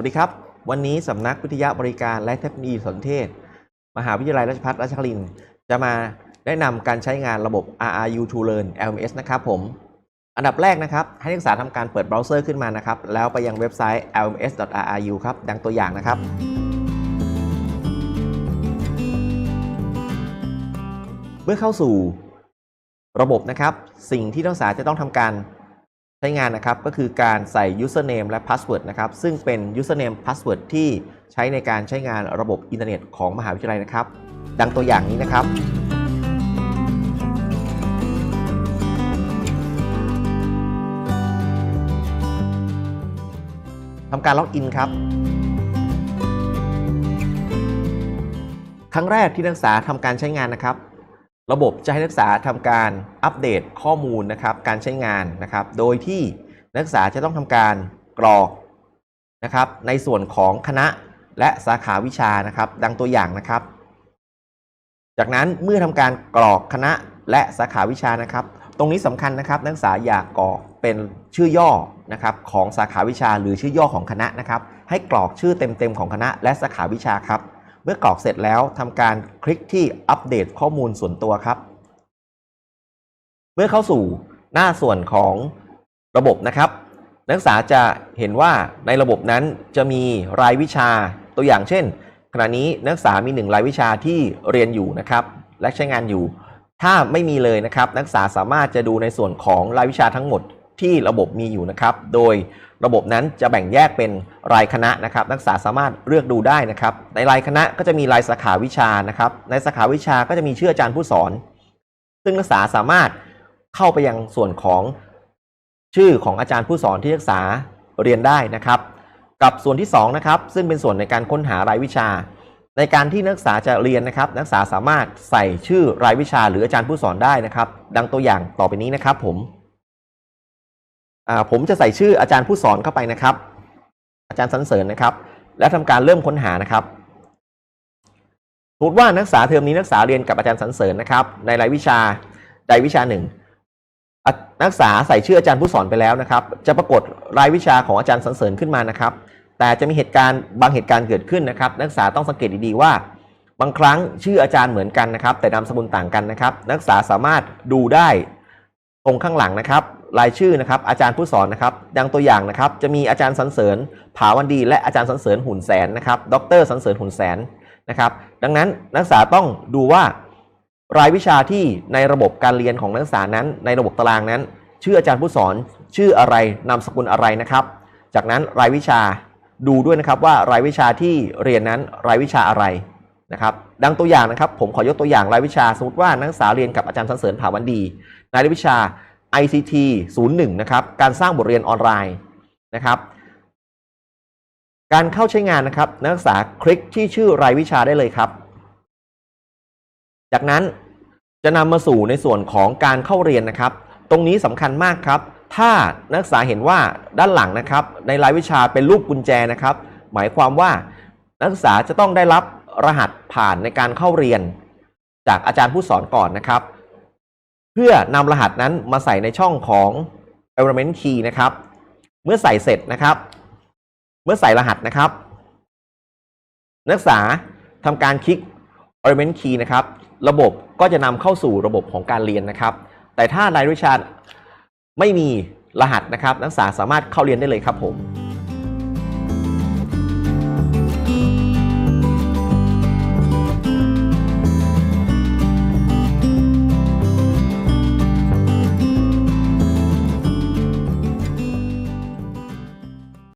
วัสดีครับ วันนี้สำนักวิทยาบริการและเทคโนโลยีสนเทศ มหาวิทยาลัยราชภัฏราชคลินต์จะมาแนะนำการใช้งานระบบ RRU to Learn LMS นะครับผม อันดับแรกนะครับ ให้นักศึกษาทำการเปิดเบราว์เซอร์ขึ้นมานะครับ แล้วไปยังเว็บไซต์ lms.rru ครับ ดังตัวอย่างนะครับ เมื่อเข้าสู่ระบบนะครับ สิ่งที่นักศึกษาจะต้องทำการ ใช้งานนะครับก็คือการใส่ username และ password นะครับซึ่งเป็น username password ที่ใช้ในการใช้งานระบบอินเทอร์เน็ตของมหาวิทยาลัยนะครับ ดังตัวอย่างนี้นะครับ ทำการล็อกอินครับ ครั้งแรกที่นักศึกษาทำการใช้งานนะครับ ระบบจะให้นักศึกษาทำการอัปเดตข้อมูลนะครับ การใช้งานนะครับ โดยที่นักศึกษาจะต้องทำการกรอกนะครับ ในส่วนของคณะและสาขาวิชานะครับ ดังตัวอย่างนะครับ จากนั้นเมื่อทำการกรอกคณะและสาขาวิชานะครับ ตรงนี้สำคัญนะครับ นักศึกษาอยากกรอกเป็นชื่อย่อนะครับของสาขาวิชาหรือชื่อย่อของคณะนะครับ ให้กรอกชื่อเต็มๆของคณะและสาขาวิชาครับ เมื่อกรอกเสร็จแล้วทำการคลิกที่อัปเดตข้อมูลส่วนตัวครับ เมื่อเข้าสู่หน้าส่วนของระบบนะครับ นักศึกษาจะเห็นว่าในระบบนั้นจะมีรายวิชาตัวอย่างเช่น ขณะนี้นักศึกษามีหนึ่งรายวิชาที่เรียนอยู่นะครับ และใช้งานอยู่ ถ้าไม่มีเลยนะครับ นักศึกษาสามารถจะดูในส่วนของรายวิชาทั้งหมด ที่ระบบมีอยู่นะครับ โดยระบบนั้นจะแบ่งแยกเป็นรายคณะนะครับ นักศึกษาสามารถเลือกดูได้นะครับ ในรายคณะก็จะมีรายสาขาวิชานะครับ ในสาขาวิชาก็จะมีชื่ออาจารย์ผู้สอน ซึ่งนักศึกษาสามารถเข้าไปยังส่วนของชื่อของอาจารย์ผู้สอนที่นักศึกษาเรียนได้นะครับ กับส่วนที่2นะครับซึ่งเป็นส่วนในการค้นหารายวิชา ในการที่นักศึกษาจะเรียนนะครับ นักศึกษาสามารถใส่ชื่อรายวิชาหรืออาจารย์ผู้สอนได้นะครับ ดังตัวอย่างต่อไปนี้นะครับผม ผมจะใส่ชื่ออาจารย์ผู้สอนเข้าไปนะครับ อาจารย์สันเสริญนะครับ และทำการเริ่มค้นหานะครับสมมติว่านักศึกษาเทอมนี้นักศึกษาเรียนกับอาจารย์สันเสริญนะครับ ในรายวิชาใดวิชาหนึ่งนักศึกษาใส่ชื่ออาจารย์ผู้สอนไปแล้วนะครับ จะปรากฏรายวิชาของอาจารย์สันเสริญขึ้นมานะครับ แต่จะมีเหตุการณ์บางเหตุการณ์เกิดขึ้นนะครับ นักศึกษาต้องสังเกตดีๆว่า บางครั้งชื่ออาจารย์เหมือนกันนะครับ แต่นามสกุลต่างกันนะครับ นักศึกษาสามารถดูได้ตรงข้างหลังนะครับ รายชื่อนะครับอาจารย์ผู้สอนนะครับดังตัวอย่างนะครับจะมีอาจารย์สันเสริญผาวันดี และอาจารย์สันเสริญหุ่นแสนนะครับ ดรสันเสริญหุ่นแสนนะครับ ดังนั้นนักศึกษาต้องดูว่ารายวิชาที่ในระบบการเรียนของนักศึกษานั้น ในระบบตารางนั้น ชื่ออาจารย์ผู้สอนชื่ออะไรนามสกุลอะไรนะครับ จากนั้นรายวิชาดูด้วยนะครับว่ารายวิชาที่เรียนนั้นรายวิชาอะไรนะครับดังตัวอย่างนะครับผมขอยกตัวอย่างรายวิชาสมมติว่านักศึกษาเรียนกับอาจารย์สันเสริญผาวันดี ในรายวิชา ICT 01 นะครับ การสร้างบทเรียนออนไลน์นะครับ การเข้าใช้งานนะครับ นักศึกษาคลิกที่ชื่อรายวิชาได้เลยครับ จากนั้นจะนำมาสู่ในส่วนของการเข้าเรียนนะครับ ตรงนี้สำคัญมากครับ ถ้านักศึกษาเห็นว่าด้านหลังนะครับ ในรายวิชาเป็นรูปกุญแจนะครับ หมายความว่านักศึกษาจะต้องได้รับรหัสผ่านในการเข้าเรียน จากอาจารย์ผู้สอนก่อนนะครับ เพื่อนำรหัสนั้นมาใส่ในช่องของ element key นะครับ เมื่อใส่เสร็จนะครับ เมื่อใส่รหัสนะครับ นักศึกษาทำการคลิก element key นะครับ ระบบก็จะนำเข้าสู่ระบบของการเรียนนะครับ แต่ถ้ารายวิชาไม่มีรหัสนะครับ นักศึกษาสามารถเข้าเรียนได้เลยครับผม